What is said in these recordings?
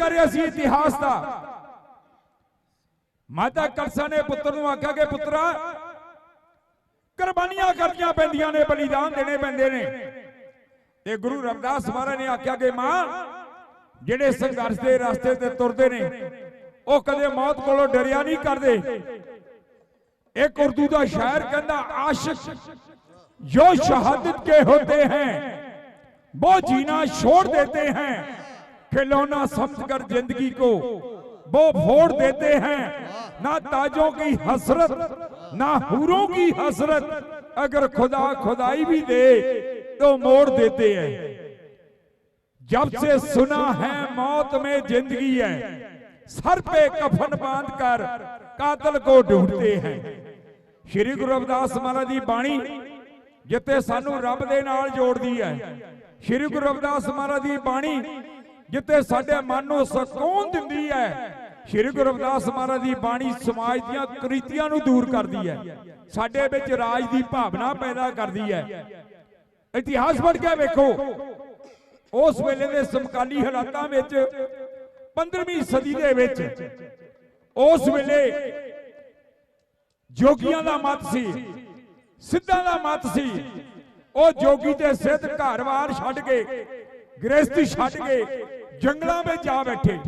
ਕਰ ਰਿਹਾ ਸੀ ਇਤਿਹਾਸ ਦਾ। ਮਾਤਾ ਕਲਸਾ ਨੇ ਪੁੱਤਰ ਨੂੰ ਆਖਿਆ ਕਿ ਪੁੱਤਰਾ, ਕੁਰਬਾਨੀਆਂ ਕਰਨੀਆਂ ਪੈਂਦੀਆਂ ਨੇ, ਬਲੀਦਾਨ ਦੇਣੇ ਪੈਂਦੇ ਨੇ। ਤੇ ਗੁਰੂ ਰਵਿਦਾਸ ਮਹਾਰਾਜ ਨੇ ਆਖਿਆ ਕਿ ਮਾਂ, ਜਿਹੜੇ ਸੰਘਰਸ਼ ਦੇ ਰਸਤੇ ਤੇ ਤੁਰਦੇ ਨੇ, ਉਹ ਕਦੇ ਮੌਤ ਕੋਲੋਂ ਡਰਿਆ ਨਹੀਂ ਕਰਦੇ। ਇੱਕ ਉਰਦੂ ਦਾ ਸ਼ਾਇਰ ਕਹਿੰਦਾ, ਆਸ਼ਿਕ, ਜੋ ਸ਼ਹਾਦਤ ਕੇ ਹੋਤੇ ਹਨ ਉਹ ਜੀਣਾ ਛੋੜ ਦੇਤੇ ਹਨ खिलौना समझकर जिंदगी को वो फोड़ देते हैं ना ताजों की हसरत ना हूरों की हसरत अगर खुदा खुदाई भी दे तो मोड़ देते हैं जब से सुना है मौत में जिंदगी है सर पे कफन बांध कर कातल को ढूंढते हैं ਸ਼੍ਰੀ ਗੁਰੂ ਰਵਿਦਾਸ ਮਹਾਰਾਜ ਦੀ ਬਾਣੀ ਜਿੱਥੇ ਸਾਨੂੰ ਰੱਬ ਦੇ ਨਾਲ ਜੋੜਦੀ ਹੈ ਸ਼੍ਰੀ ਗੁਰੂ ਰਵਿਦਾਸ ਮਹਾਰਾਜ ਦੀ ਬਾਣੀ ਜਿੱਥੇ ਸਾਡੇ ਮਨ ਨੂੰ ਸਕੂਨ ਦਿੰਦੀ ਹੈ, ਸ਼੍ਰੀ ਗੁਰੂ ਰਵਿਦਾਸ ਮਹਾਰਾਜ ਦੀ ਬਾਣੀ ਸਮਾਜ ਦੀਆਂ ਕੁਰੀਤੀਆਂ ਨੂੰ ਦੂਰ ਕਰਦੀ ਹੈ। ਸਾਡੇ ਵਿੱਚ ਰਾਜ ਦੀ ਭਾਵਨਾ ਪੈਦਾ ਕਰਦੀ ਹੈ। ਇਤਿਹਾਸ ਪੜ੍ਹ ਕੇ ਵੇਖੋ, ਉਸ ਵੇਲੇ ਦੇ ਸਮਕਾਲੀ ਹਾਲਾਤਾਂ ਵਿੱਚ 15ਵੀਂ ਸਦੀ ਦੇ ਵਿੱਚ, ਉਸ ਵੇਲੇ ਜੋਗੀਆਂ ਦਾ ਮਤ ਸੀ, ਸਿੱਧਾਂ ਦਾ ਮਤ ਸੀ। ਉਹ ਜੋਗੀ ਤੇ ਸਿੱਧ ਘਰ-ਬਾਰ ਛੱਡ ਕੇ ਗ੍ਰਸਤੀ ਛੱਡ ਕੇ ਜੰਗਲਾਂ ਵਿੱਚ ਜਾ ਬੈਠੇ।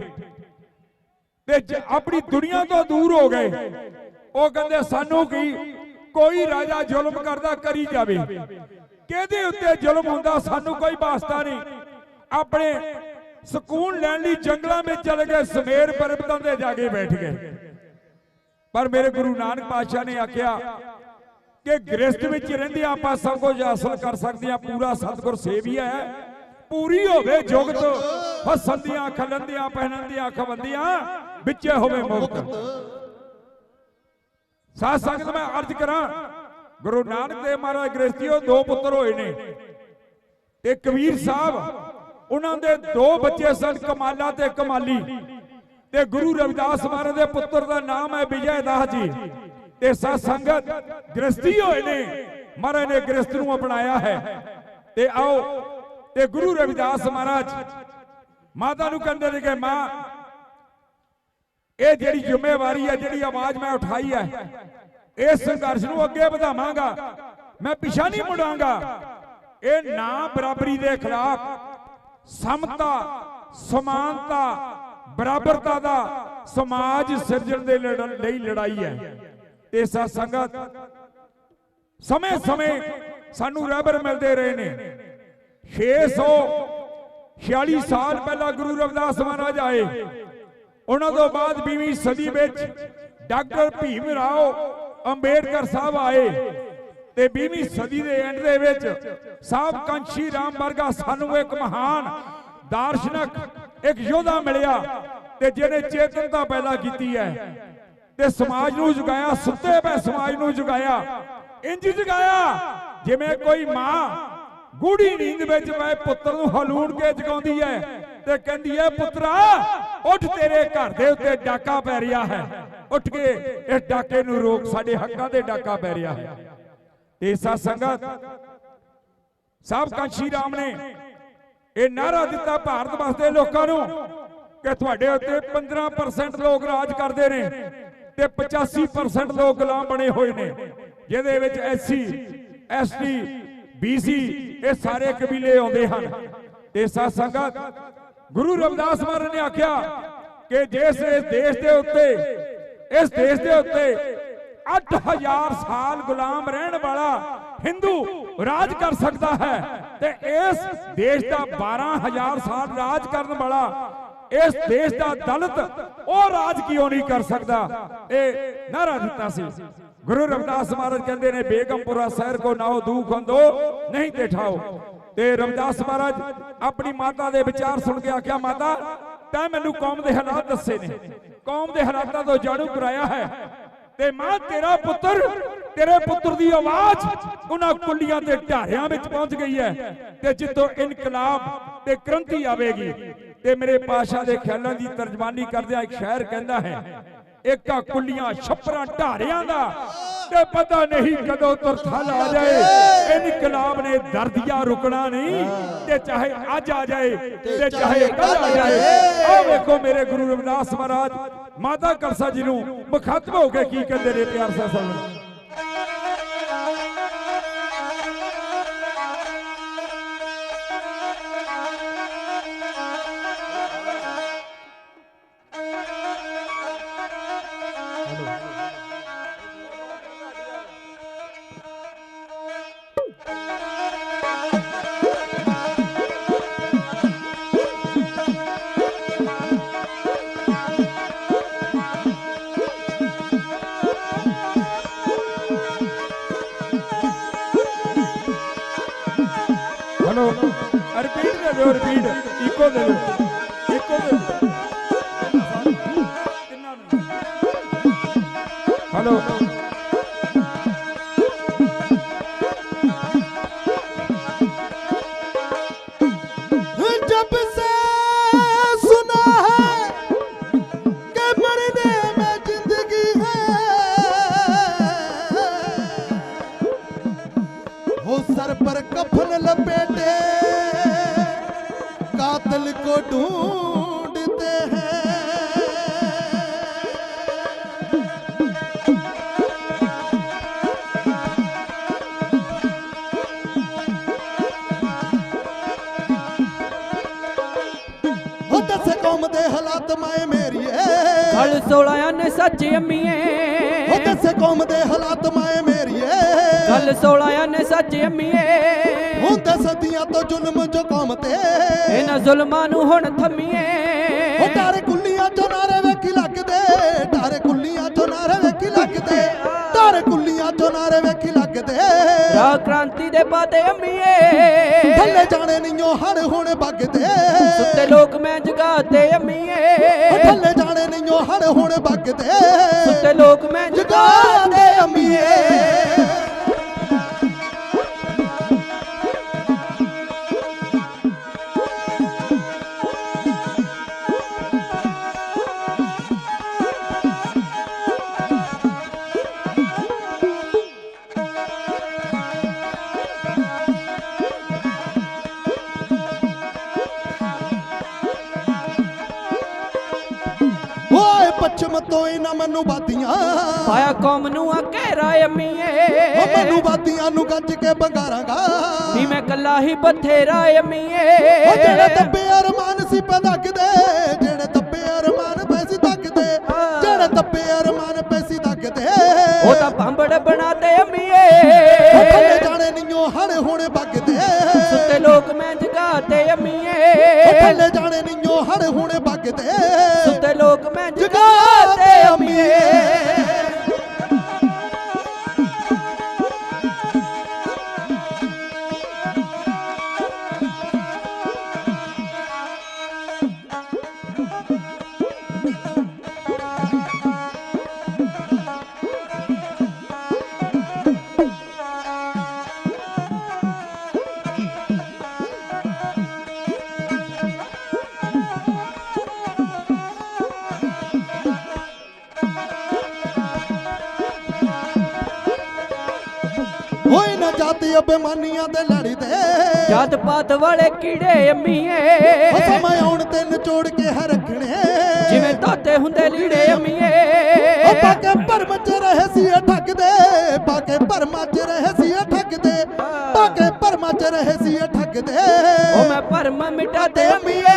ਤੇ ਆਪਣੀ ਦੁਨੀਆ ਤੋਂ ਦੂਰ ਹੋ ਗਏ। ਉਹ ਕਹਿੰਦੇ, ਸਾਨੂੰ ਕੀ ਕੋਈ ਰਾਜਾ ਜ਼ੁਲਮ ਕਰਦਾ ਕਰੀ ਜਾਵੇ। ਕਿਹਦੇ ਉੱਤੇ ਜ਼ੁਲਮ ਹੁੰਦਾ, ਸਾਨੂੰ ਕੋਈ ਵਾਸਤਾ ਨਹੀਂ। ਆਪਣੇ ਸਕੂਨ ਲੈਣ ਲਈ ਜੰਗਲਾਂ ਵਿੱਚ ਚਲੇ ਗਏ, ਸਮੇਰ ਪਰਬਤਾਂ ਤੇ ਜਾ ਕੇ ਬੈਠ ਗਏ। ਪਰ ਮੇਰੇ ਗੁਰੂ ਨਾਨਕ ਪਾਤਸ਼ਾਹ ਨੇ ਆਖਿਆ ਕਿ ਗ੍ਰਸਥ ਵਿੱਚ ਰਹਿੰਦੇ ਆਪਾਂ ਸਭ ਕੁਝ ਹਾਸਲ ਕਰ ਸਕਦੇ ਆ ਪੂਰਾ ਸਤਿਗੁਰ ਸੇਵੀਆ ਹੈ। ਪੂਰੀ ਹੋਵੇ ਜੁਗਤ। ਹਸੰਦੀਆਂ ਖਲੰਦੀਆਂ ਪਹਿਨੰਦੀਆਂ ਖਵੰਦੀਆਂ ਵਿੱਚੇ ਹੋਵੇ ਮੁਕਤ। ਸਾਧ ਸੰਗਤ ਮੈਂ ਅਰਜ਼ ਕਰਾਂ ਗੁਰੂ ਨਾਨਕ ਦੇਵ ਮਹਾਰਾਜ ਗ੍ਰਸਥੀਓ ਦੋ ਪੁੱਤਰ ਹੋਏ ਨੇ। ਤੇ ਕਬੀਰ ਸਾਹਿਬ ਉਹਨਾਂ ਦੇ ਦੋ ਬੱਚੇ ਸਨ ਕਮਾਲਾ ਤੇ ਕਮਾਲੀ। ਤੇ ਗੁਰੂ ਰਵਿਦਾਸ ਮਹਾਰਾਜ ਦੇ ਪੁੱਤਰ ਦਾ ਨਾਮ ਹੈ ਵਿਜੈ ਦਾਸ ਜੀ। ਤੇ ਸਾਧ ਸੰਗਤ ਗ੍ਰਸਤੀ ਹੋਏ ਨੇ। ਮਹਾਰਾਜ ਨੇ ਗ੍ਰਸਤ ਨੂੰ ਅਪਣਾਇਆ ਹੈ। ਤੇ ਆਓ ਤੇ ਗੁਰੂ ਰਵਿਦਾਸ ਮਹਾਰਾਜ ਮਾਤਾ ਨੂੰ ਕਹਿੰਦੇ ਨੇ ਕਿ ਮਾਂ, ਇਹ ਜਿਹੜੀ ਜ਼ਿੰਮੇਵਾਰੀ ਹੈ ਜਿਹੜੀ ਆਵਾਜ਼ ਮੈਂ ਉਠਾਈ ਹੈ ਇਸ ਸੰਘਰਸ਼ ਨੂੰ ਅੱਗੇ ਵਧਾਵਾਂਗਾ। ਮੈਂ ਪਿਛਾ ਨਹੀਂ ਮੁੜਾਂਗਾ। ਇਹ ਨਾ ਬਰਾਬਰੀ ਦੇ ਖਿਲਾਫ ਸਮਤਾ, ਸਮਾਨਤਾ, ਬਰਾਬਰਤਾ ਦਾ ਸਮਾਜ ਸਿਰਜਣ ਦੇ ਲੜ- ਲਈ ਲੜਾਈ ਹੈ। ਤੇ ਸਾ ਸੰਗਤ, ਸਮੇਂ-ਸਮੇਂ ਸਾਨੂੰ ਰਹਿਬਰ ਮਿਲਦੇ ਰਹੇ ਨੇ। 646 ਸਾਲ ਪਹਿਲਾਂ ਗੁਰੂ ਰਵਿਦਾਸ ਮਹਾਰਾਜ ਆਏ। ਉਹਨਾਂ ਤੋਂ ਬਾਅਦ 20ਵੀਂ ਸਦੀ ਵਿੱਚ ਡਾਕਟਰ ਭੀਮ ਰਾਓ ਅੰਬੇਡਕਰ ਸਾਹਿਬ ਆਏ ਤੇ 20ਵੀਂ ਸਦੀ ਦੇ ਐਂਡ ਦੇ ਵਿੱਚ ਸਾਹਿਬ ਕੰਸ਼ੀ ਰਾਮ ਵਰਗਾ ਸਾਨੂੰ ਇੱਕ ਮਹਾਨ ਦਾਰਸ਼ਨਿਕ, ਇੱਕ ਯੋਧਾ ਮਿਲਿਆ ਤੇ ਜਿਹਨੇ ਚੇਤਨਤਾ ਪੈਦਾ ਕੀਤੀ ਹੈ ਤੇ ਸਮਾਜ ਨੂੰ ਜਗਾਇਆ, ਸੁੱਤੇ ਪਏ ਸਮਾਜ ਨੂੰ ਜਗਾਇਆ, ਇੰਜ ਜਗਾਇਆ, ਜਿਵੇਂ ਕੋਈ ਮਾਂ ਗੂੜੀ ਨੀਂਦ ਵਿੱਚ ਪਏ ਪੁੱਤਰ ਨੂੰ ਹਲੂਣ ਕੇ ਜਗਾਉਂਦੀ ਹੈ ਤੇ ਕਹਿੰਦੀ ਹੈ ਪੁੱਤਰਾ, ਉੱਠ ਤੇਰੇ ਘਰ ਦੇ ਉੱਤੇ ਡਾਕਾ ਪੈ ਰਿਹਾ ਹੈ। ਉੱਠ ਕੇ ਇਸ ਡਾਕੇ ਨੂੰ ਰੋਕ, ਸਾਡੇ ਹੱਕਾਂ ਤੇ ਡਾਕਾ ਪੈ ਰਿਹਾ ਹੈ। ਤੇ ਸਾ ਸੰਗਤ ਸਾਹਿਬ ਕਾਂਸ਼ੀ ਰਾਮ ਨੇ ਇਹ ਨਾਰਾ ਦਿੱਤਾ ਭਾਰਤ ਵਸਦੇ ਲੋਕਾਂ ਨੂੰ ਕਿ ਤੁਹਾਡੇ ਉੱਤੇ 15% ਲੋਕ ਰਾਜ ਕਰਦੇ ਨੇ ਤੇ 85% ਲੋਕ ਗੁਲਾਮ ਬਣੇ ਹੋਏ ਨੇ, ਜਿਹਦੇ ਵਿੱਚ ਐਸਸੀ, ਐਸਟੀ ਬੀਸੀ ਇਹ ਸਾਰੇ ਕਬੀਲੇ ਆਉਂਦੇ ਹਨ। ਤੇ ਸਾ ਸੰਗਤ ਗੁਰੂ ਰਵਿਦਾਸ ਮਹਾਰਾਜ ਨੇ ਆਖਿਆ ਕਿ ਜਿਸ ਇਸ ਦੇਸ਼ ਦੇ ਉੱਤੇ, ਇਸ ਦੇਸ਼ ਦੇ ਉੱਤੇ 8000 ਸਾਲ ਗੁਲਾਮ ਰਹਿਣ ਵਾਲਾ ਹਿੰਦੂ ਰਾਜ ਕਰ ਸਕਦਾ ਹੈ ਤੇ ਇਸ ਦੇਸ਼ ਦਾ 12000 ਸਾਲ ਰਾਜ ਕਰਨ ਵਾਲਾ, ਇਸ ਦੇਸ਼ ਦਾ ਦਲਿਤ, ਉਹ ਰਾਜ ਕਿਉਂ ਨਹੀਂ ਕਰ ਸਕਦਾ? ਇਹ ਨਾਰਾ ਦਿੱਤਾ ਸੀ। ਗੁਰੂ ਰਵਿਦਾਸ ਮਹਾਰਾਜ ਕਹਿੰਦੇ ਨੇ, ਬੇਗਮਪੁਰਾ ਸ਼ਹਿਰ ਕੋ ਨਾਓ ਦੂਖ ਹੰਦੋ ਨਹੀਂ ਤੇ ਤੇ ਰਵਿਦਾਸ ਮਹਾਰਾਜ ਆਪਣੀ ਮਾਤਾ ਦੇ ਵਿਚਾਰ ਸੁਣ ਕੇ ਆਖਿਆ, ਮਾਤਾ, ਤੈਂ ਮੈਨੂੰ ਕੌਮ ਦੇ ਹਾਲਾਤ ਦੱਸੇ ਨੇ। ਕੌਮ ਦੇ ਹਾਲਾਤਾਂ ਤੋਂ ਜਾਣੂ ਕਰਾਇਆ ਹੈ। ਤੇ ਮਾਂ, ਤੇਰਾ ਪੁੱਤਰ, ਤੇਰੇ ਪੁੱਤਰ ਦੀ ਆਵਾਜ਼ ਉਹਨਾਂ ਕੁੱਲੀਆਂ ਦੇ ਢਾਰਿਆਂ ਵਿੱਚ ਪਹੁੰਚ ਗਈ ਹੈ। ਤੇ ਜਿੱਥੋਂ ਇਨਕਲਾਬ ਤੇ ਕ੍ਰਾਂਤੀ ਆਵੇਗੀ, ਤੇ ਮੇਰੇ ਪਾਸ਼ਾ ਦੇ ਖਿਆਲਾਂ ਦੀ ਤਰਜਮਾਨੀ ਕਰਦਿਆਂ ਇੱਕ ਸ਼ਾਇਰ ਕਹਿੰਦਾ ਹੈ ਏਕਾ ਕੁੱਲੀਆਂ ਛੱਪਰਾਂ ਢਾਰਿਆਂ ਦਾ। ਤੇ ਪਤਾ ਨਹੀਂ ਕਦੋਂ ਤੁਰਥਲ ਆ ਜਾਏ। ਇਨਕਲਾਬ ਨੇ ਦਰਦਿਆ ਰੁਕਣਾ ਨਹੀਂ। ਤੇ ਚਾਹੇ ਅੱਜ ਆ ਜਾਏ ਤੇ ਚਾਹੇ ਕੱਲ ਆ ਜਾਏ। ਆਹ ਵੇਖੋ ਮੇਰੇ ਗੁਰੂ ਰਵਿਦਾਸ ਮਹਾਰਾਜ ਮਾਤਾ ਕਲਸਾ ਜੀ ਨੂੰ ਮੁਖਾਤਬ ਹੋ ਕੇ ਕੀ ਕਹਿੰਦੇ ਨੇ ਪਿਆਰ ਸਾਹਿਬ ਨੂੰ ਹਲੋ ਰਿਪੀਟ ਦੇ ਦਿਓ ਰਿਪੀਟ ਇਕੋ ਦੇ ਦਿਓ ਇਕੋ ਗੱਲ ਸੋਲਾਇਆ ਨੇ ਸੱਚ ਅੰਮੀਏ। ਉਹ ਦੱਸ ਕੌਮ ਦੇ ਹਾਲਾਤ ਮਾਏ ਮੇਰੀਏ। ਗੱਲ ਸੋਲਾਇਆ ਨੇ ਸੱਚ ਅੰਮੀਏ। ਹੁੰਦੇ ਸਦੀਆਂ ਤੋਂ ਜ਼ੁਲਮ ਜੋ ਕੌਮ ਤੇ। ਇਹਨਾਂ ਜ਼ੁਲਮਾਂ ਨੂੰ ਹੁਣ ਥੰਮੀਏ। ਉਹ ਡਾਰੇ ਕੁੱਲੀਆਂ ਚੋਂ ਨਾਰੇ ਵੇਖੀ ਲੱਗਦੇ। ਡਾਰੇ ਕੁੱਲੀਆਂ ਚੋਂ ਨਾਰੇ ਵੇਖੀ ਲੱਗਦੇ। ਡਾਰੇ ਕੁੱਲੀਆਂ ਚੋਂ ਨਾਰੇ ਵੇਖੀ ਲੱਗਦੇ ਰਾਹ ਕ੍ਰਾਂਤੀ ਦੇ ਪਾਤੇ ਅੰਮੀਏ ਥੱਲੇ ਜਾਣੇ ਨਿਓ ਹੜ ਹੁਣ ਵਗਦੇ। ਸੁੱਤੇ ਲੋਕ ਮੈਂ ਜਗਾਤੇ ਅੰਮੀਏ ਥੱਲੇ ਜਾਣੇ ਨਿਓ ਹੜ ਹੁਣ ਵਗਦੇ। ਸੁੱਤੇ ਲੋਕ ਮੈਂ ਜਗਾਦੇ ਤੋਂ ਇਹਨਾਂ ਮੈਨੂੰ ਬਾਦੀਆਂ ਪਾਇਆ ਕੌਮ ਨੂੰ ਆ ਘੇਰਾ ਅੰਮੀਏ ਉਹ ਮੈਨੂੰ ਬਾਦੀਆਂ ਨੂੰ ਗੱਜ ਕੇ ਬੰਗਾਰਾਂਗਾ ਨੀ ਮੈਂ ਕੱਲਾ ਹੀ ਬਥੇਰਾ ਅੰਮੀਏ ਉਹ ਜਿਹੜੇ ਦੱਬੇ ਅਰਮਾਨ ਸੀ ਪਦਕਦੇ ਜਿਹੜੇ ਦੱਬੇ ਅਰਮਾਨ ਪੈਸੀ ਤੱਕਦੇ ਜਿਹੜੇ ਦੱਬੇ ਅਰਮਾਨ ਪੈਸੀ ਤੱਕਦੇ ਉਹ ਤਾਂ ਭਾਂਬੜ ਬਣਾਤੇ ਅੰਮੀਏ ਉਹ ਥੱਲੇ ਜਾਣੇ ਨਿਓ ਹੜ ਹੁਣ ਵਗਦੇ ਸੁੱਤੇ ਲੋਕ ਮੈਂ ਜਗਾਤੇ ਉਹ ਅੰਮੀਏ ਥੱਲੇ ਜਾਣੇ ਨਿਓ ਹੜ ਹੁਣ ਵਗਦੇ ਨਾ ਜਾਤੀ ਅਬੇਮਾਨੀਆਂ ਦੇ ਲੜਦੇ। ਜਦ ਪਾਤ ਵਾਲੇ ਕੀੜੇ ਅੰਮੀਏ। ਸਮਾਂ ਆਉਣ ਤੇ ਨਿਚੋੜ ਕੇ ਹ ਰੱਖਣੇ ਜਿਵੇਂ ਧੋਤੇ ਹੁੰਦੇ ਲੀੜੇ ਅੰਮੀਏ। ਉਹ ਪਾਕੇ ਭਰਮ ਚ ਰਹੇ ਸੀ ਠੱਗਦੇ। ਪਾਕੇ ਭਰਮਾਂ ਚ ਰਹੇ ਸੀ ਠੱਗਦੇ। ਪਾਕੇ ਭਰਮਾਂ ਚ ਰਹੇ ਸੀ ਠੱਗਦੇ। ਉਹ ਮੈਂ ਭਰਮ ਮਿਟਾਤੇ ਉਹ ਥੱਲੇ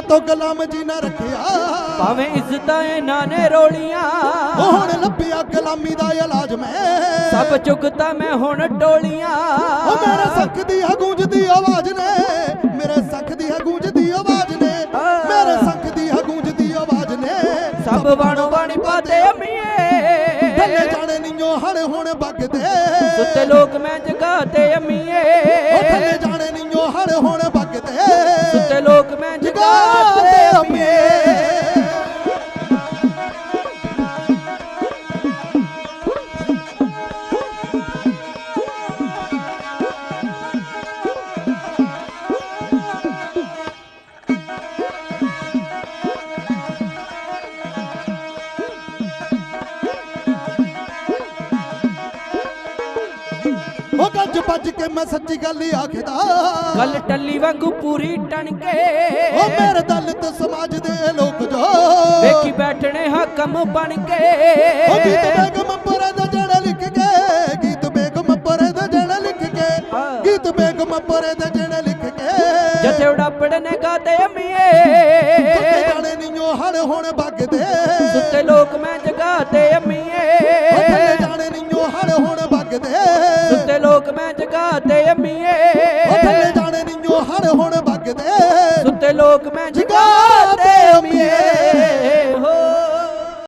ਤੋਂ ਗੁਲਾਮ ਜੀ ਨਾ ਰੱਖਿਆ। ਭਾਵੇਂ ਇੱਜ਼ਤਾਂ ਇਹਨਾਂ ਨੇ ਰੋਲੀਆਂ। ਹੁਣ ਲੱਭਿਆ ਗੁਲਾਮੀ ਦਾ ਇਲਾਜ ਮੈਂ। ਸਭ ਚੁਗਤਾ ਮੈਂ ਹੁਣ ਟੋਲੀਆਂ ਉਹ ਮੇਰੇ ਸੱਖ ਦੀ ਹੈ ਗੂੰਜਦੀ ਆਵਾਜ਼ ਨੇ। ਮੇਰੇ ਸੱਖ ਦੀ ਹੈ ਗੂੰਜਦੀ ਆਵਾਜ਼ ਨੇ। ਮੇਰੇ ਸੱਖ ਦੀ ਹੈ ਗੂੰਜਦੀ ਆਵਾਜ਼ ਨੇ। ਸਭ ਬਾਣੋ ਬਾਣੀ ਪਾਤੇ ਅਮੀਏ। ਜਾਣੇ ਨਿਓ ਹਣ ਹੁਣ ਵਗਦੇ। ਸੁੱਤੇ ਲੋਕ ਮੈਂ ਜਗਾਤੇ ਅਮੀਏ। ਉਹ ਥੱਲੇ ਉਹ ਗੱਜ ਵੱਜ ਕੇ ਮੈਂ ਸੱਚੀ ਗੱਲ ਹੀ ਆਖਦਾ। ਗੱਲ ਟੱਲੀ ਵਾਂਗੂ ਪੂਰੀ ਟਣ ਕੇ ਉਹ ਮੇਰੇ ਦਲਿਤ ਸਮਾਜ ਦੇ ਲੋਕ ਜੋ। ਵੇਖੀ ਬੈਠਣੇ ਹਾਕਮ ਬਣ ਕੇ। ਉਹ ਗੀਤ ਬੇਗਮ ਪਰੇ ਦਾ ਜੜ ਲਿਖ ਕੇ ਗੀਤ ਬੇਗਮ ਪਰੇ ਦਾ ਜੜ ਲਿਖ ਕੇ ਗੀਤ ਬੇਗਮ ਪਰੇ ਦਾ ਜੜ ਲਿਖ ਕੇ। ਜਥੇ ਉਡਾਪੜ ਨੇ ਗਾਤੇ ਸੁੱਤੇ ਜਾਣੇ ਨਿਓ ਹਣ ਹੁਣ ਵਗਦੇ ਸੁੱਤੇ ਲੋਕ ਮੈਂ ਜਗਾਤੇ ਉਹ ਲੋਕ ਮੈਂ ਜਗਾਤੇ ਉਹ ਅਮੀਏ ਥੱਲੇ ਜਾਣੇ ਨਿਓ ਹਣ ਹੁਣ ਵਗਦੇ ਸੁੱਤੇ ਲੋਕ ਮੈਂ ਅਮੀਏ